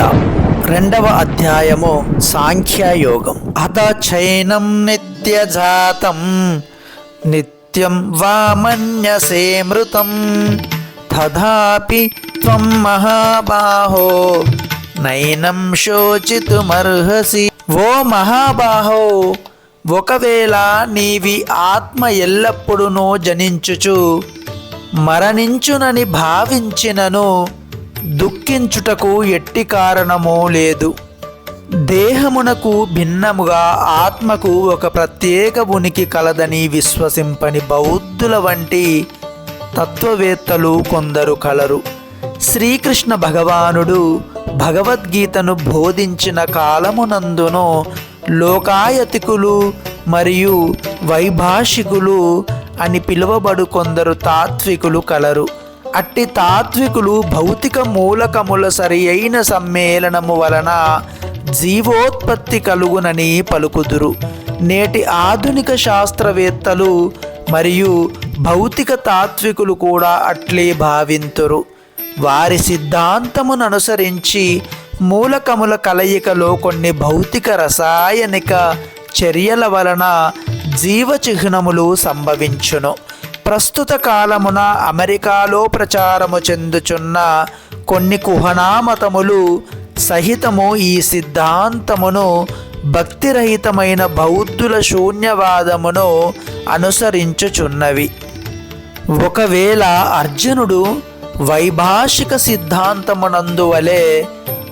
గీత రెండవ అధ్యాయము సాంఖ్యయోగం. అత చైనం నిత్యజాతం. నిత్యం వామన్యసే మృతం. తథాపి త్వం మహాబాహో. నైనం శోచితుమర్హసి. ఓ మహాబాహో ఒకవేళ నీవి ఆత్మ ఎల్లప్పుడూ జనించుచు మరణించునని భావించినను దుఃఖించుటకు ఎట్టి కారణమూ లేదు. దేహమునకు భిన్నముగా ఆత్మకు ఒక ప్రత్యేక ఉనికి కలదని విశ్వసింపని బౌద్ధుల వంటి తత్వవేత్తలు కొందరు కలరు. శ్రీకృష్ణ భగవానుడు భగవద్గీతను బోధించిన కాలమునందును లోకాయతికులు మరియు వైభాషికులు అని పిలువబడు కొందరు తాత్వికులు కలరు. అట్టి తాత్వికులు భౌతిక మూలకముల సరి అయిన సమ్మేళనము వలన జీవోత్పత్తి కలుగునని పలుకుదురు. నేటి ఆధునిక శాస్త్రవేత్తలు మరియు భౌతిక తాత్వికులు కూడా అట్లే భావింతురు. వారి సిద్ధాంతమును అనుసరించి మూలకముల కలయికలో కొన్ని భౌతిక రసాయనిక చర్యల వలన జీవచిహ్నములు సంభవించును. ప్రస్తుత కాలమున అమెరికాలో ప్రచారము చెందుచున్న కొన్ని కుహనామతములు సహితము ఈ సిద్ధాంతమును భక్తిరహితమైన బౌద్ధుల శూన్యవాదమును అనుసరించుచున్నవి. ఒకవేళ అర్జునుడు వైభాషిక సిద్ధాంతమునందువలే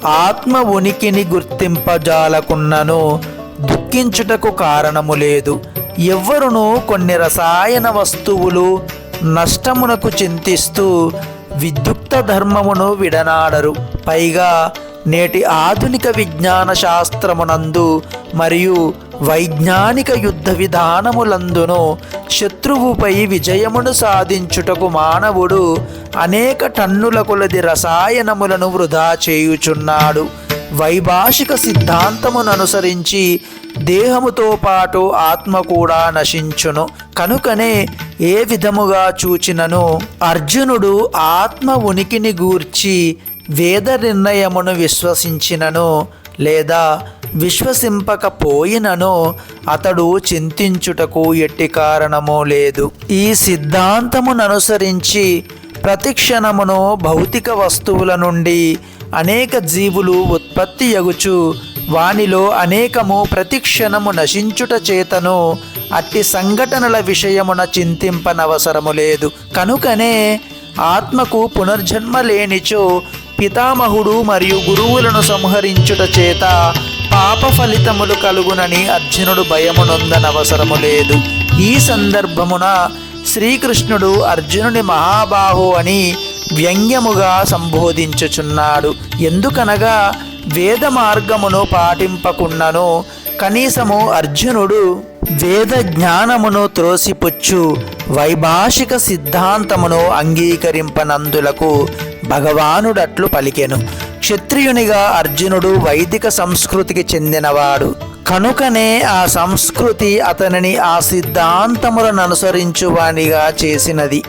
ఆత్మ ఉనికిని గుర్తింపజాలకున్నను దుఃఖించుటకు కారణము లేదు. ఎవ్వరును కొన్ని రసాయన వస్తువులు నష్టమునకు చింతిస్తూ విద్యుక్త ధర్మమును విడనాడరు. పైగా నేటి ఆధునిక విజ్ఞాన శాస్త్రమునందు మరియు వైజ్ఞానిక యుద్ధ విధానములందును శత్రువుపై విజయమును సాధించుటకు మానవుడు అనేక టన్నుల కొలది రసాయనములను వృధా చేయుచున్నాడు. వైభాషిక సిద్ధాంతమును అనుసరించి దేహముతో పాటు ఆత్మ కూడా నశించును. కనుకనే ఏ విధముగా చూచినను అర్జునుడు ఆత్మ ఉనికిని గూర్చి వేద నిర్ణయమును విశ్వసించినను లేదా విశ్వసింపకపోయినను అతడు చింతించుటకు ఎట్టి కారణము లేదు. ఈ సిద్ధాంతమును అనుసరించి ప్రతిక్షణమును భౌతిక వస్తువుల నుండి అనేక జీవులు ఉత్పత్తి యగుచు వానిలో అనేకము ప్రతిక్షణము నశించుట చేతను అట్టి సంఘటనల విషయమున చింతింపనవసరము లేదు. కనుకనే ఆత్మకు పునర్జన్మ లేనిచో పితామహుడు మరియు గురువులను సంహరించుట చేత పాప ఫలితములు కలుగునని అర్జునుడు భయమునొందనవసరము లేదు. ఈ సందర్భమున శ్రీకృష్ణుడు అర్జునుని మహాబాహు అని వ్యంగ్యముగా సంబోధించుచున్నాడు. ఎందుకనగా వేద మార్గమును పాటింపకున్నను కనీసము అర్జునుడు వేద జ్ఞానమును త్రోసిపుచ్చు వైభాషిక సిద్ధాంతమును అంగీకరింపనందులకు భగవానుడట్లు పలికెను. క్షత్రియునిగా అర్జునుడు వైదిక సంస్కృతికి చెందినవాడు. కనుకనే ఆ సంస్కృతి అతనిని ఆ సిద్ధాంతములను అనుసరించువానిగా చేసినది.